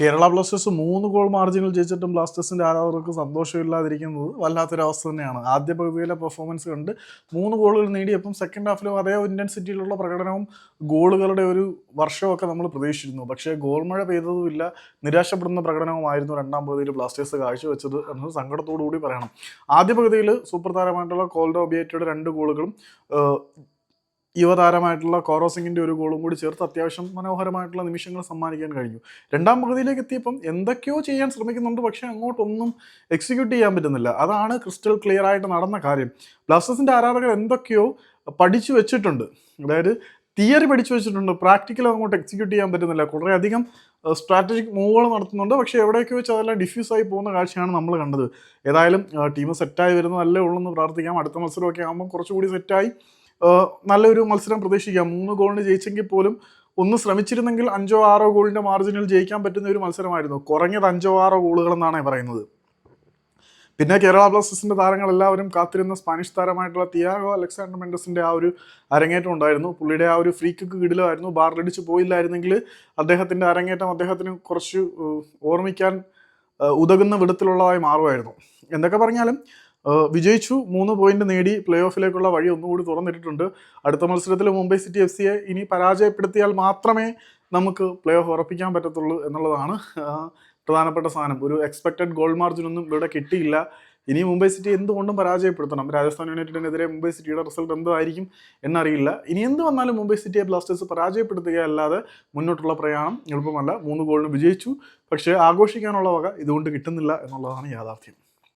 Kerala Blasters മൂന്ന് goal മാർജിനിൽ ജയിച്ചിട്ടും ബ്ലാസ്റ്റേഴ്സിന്റെ ആരാധകർക്ക് സന്തോഷമില്ലാതിരിക്കുന്നത് വല്ലാത്തൊരു അവസ്ഥ തന്നെയാണ്. ആദ്യ പകുതിയിലെ പെർഫോമൻസ് കണ്ട് മൂന്ന് ഗോളുകൾ നേടിയപ്പം സെക്കൻഡ് ഹാഫിലും അതേ ഇന്റൻസിറ്റിയിലുള്ള പ്രകടനവും ഗോളുകളുടെ ഒരു വർഷമൊക്കെ നമ്മൾ പ്രതീക്ഷിച്ചിരുന്നു. പക്ഷേ ഗോൾ മഴ പെയ്തതുമില്ല നിരാശപ്പെടുന്ന പ്രകടനവുമായിരുന്നു രണ്ടാം പകുതിയിൽ ബ്ലാസ്റ്റേഴ്സ് കാഴ്ചവെച്ചത് എന്ന് സങ്കടത്തോടു കൂടി പറയണം. ആദ്യ പകുതിയിൽ സൂപ്പർ താരമായിട്ടുള്ള കോൾഡോ ബിയേറ്റയുടെ രണ്ട് ഗോളുകളും യുവതാരമായിട്ടുള്ള കോറോ സിംഗിന്റെ ഒരു ഗോളും കൂടി ചേർത്ത് അത്യാവശ്യം മനോഹരമായിട്ടുള്ള നിമിഷങ്ങൾ സമ്മാനിക്കാൻ കഴിഞ്ഞു. രണ്ടാം പകുതിയിലേക്ക് എത്തിയപ്പം എന്തൊക്കെയോ ചെയ്യാൻ ശ്രമിക്കുന്നുണ്ട് പക്ഷേ അങ്ങോട്ടൊന്നും എക്സിക്യൂട്ട് ചെയ്യാൻ പറ്റുന്നില്ല. അതാണ് ക്രിസ്റ്റൽ ക്ലിയർ ആയിട്ട് നടന്ന കാര്യം. ബ്ലാസ്റ്റേഴ്സിന്റെ ആരാധകർ എന്തൊക്കെയോ പഠിച്ചു വെച്ചിട്ടുണ്ട്. അതായത് തിയറി പഠിച്ചു വെച്ചിട്ടുണ്ട്. പ്രാക്ടിക്കൽ അങ്ങോട്ട് എക്സിക്യൂട്ട് ചെയ്യാൻ പറ്റുന്നില്ല. കുറേയധികം സ്ട്രാറ്റജിക് മൂവുകൾ നടത്തുന്നുണ്ട്. പക്ഷേ എവിടെയൊക്കെ വെച്ച് അതെല്ലാം ഡിഫ്യൂസ് ആയി പോകുന്ന കാഴ്ചയാണ് നമ്മൾ കണ്ടത്. ഏതായാലും ടീം സെറ്റായി വരുന്നതല്ലേ ഉള്ളൂ എന്ന് പ്രാർത്ഥിക്കാം. അടുത്ത മത്സരമൊക്കെ ആകുമ്പോൾ കുറച്ചുകൂടി സെറ്റായി നല്ലൊരു മത്സരം പ്രതീക്ഷിക്കാം. മൂന്ന് ഗോളിന് ജയിച്ചെങ്കിൽ പോലും ഒന്ന് ശ്രമിച്ചിരുന്നെങ്കിൽ അഞ്ചോ ആറോ ഗോളിന്റെ മാർജിനിൽ ജയിക്കാൻ പറ്റുന്ന ഒരു മത്സരമായിരുന്നു. കുറഞ്ഞത് അഞ്ചോ ആറോ ഗോളുകൾ എന്നാണ് പറയുന്നത്. പിന്നെ കേരള ബ്ലാസ്റ്റേഴ്സിന്റെ താരങ്ങൾ എല്ലാവരും കാത്തിരുന്ന സ്പാനിഷ് താരമായിട്ടുള്ള തിയാഗോ അലക്സാണ്ടർ മെൻഡസിന്റെ ആ ഒരു അരങ്ങേറ്റം ഉണ്ടായിരുന്നു. പുള്ളിയുടെ ആ ഒരു ഫ്രീ കിക്ക് കിടിലായിരുന്നു ബാറിലടിച്ച് പോയില്ലായിരുന്നെങ്കിൽ അദ്ദേഹത്തിന്റെ അരങ്ങേറ്റം അദ്ദേഹത്തിന് കുറച്ച് ഓർമ്മിക്കാൻ ഉതകുന്ന വിധത്തിലുള്ളതായി മാറുമായിരുന്നു. എന്തൊക്കെ പറഞ്ഞാലും വിജയിച്ചു. മൂന്ന് പോയിന്റ് നേടി പ്ലേ ഓഫിലേക്കുള്ള വഴി ഒന്നുകൂടി തുറന്നിട്ടിട്ടുണ്ട്. അടുത്ത മത്സരത്തിൽ മുംബൈ സിറ്റി എഫ് സിയെ ഇനി പരാജയപ്പെടുത്തിയാൽ മാത്രമേ നമുക്ക് പ്ലേ ഓഫ് ഉറപ്പിക്കാൻ പറ്റത്തുള്ളൂ എന്നുള്ളതാണ് പ്രധാനപ്പെട്ട സാധനം. ഒരു എക്സ്പെക്റ്റഡ് ഗോൾ മാർജിൻ ഒന്നും ഇവിടെ കിട്ടിയില്ല. ഇനി മുംബൈ സിറ്റി എന്തുകൊണ്ടും പരാജയപ്പെടുത്തണം? രാജസ്ഥാൻ യുണൈറ്റഡിനെതിരെ മുംബൈ സിറ്റിയുടെ റിസൾട്ട് എന്തായിരിക്കും എന്നറിയില്ല. ഇനി എന്ത് വന്നാലും മുംബൈ സിറ്റിയെ ബ്ലാസ്റ്റേഴ്സ് പരാജയപ്പെടുത്തുക അല്ലാതെ മുന്നോട്ടുള്ള പ്രയാണം എളുപ്പമല്ല. മൂന്ന് ഗോളിന് വിജയിച്ചു. പക്ഷേ ആഘോഷിക്കാനുള്ള വക ഇതുകൊണ്ട് കിട്ടുന്നില്ല എന്നുള്ളതാണ് യാഥാർത്ഥ്യം.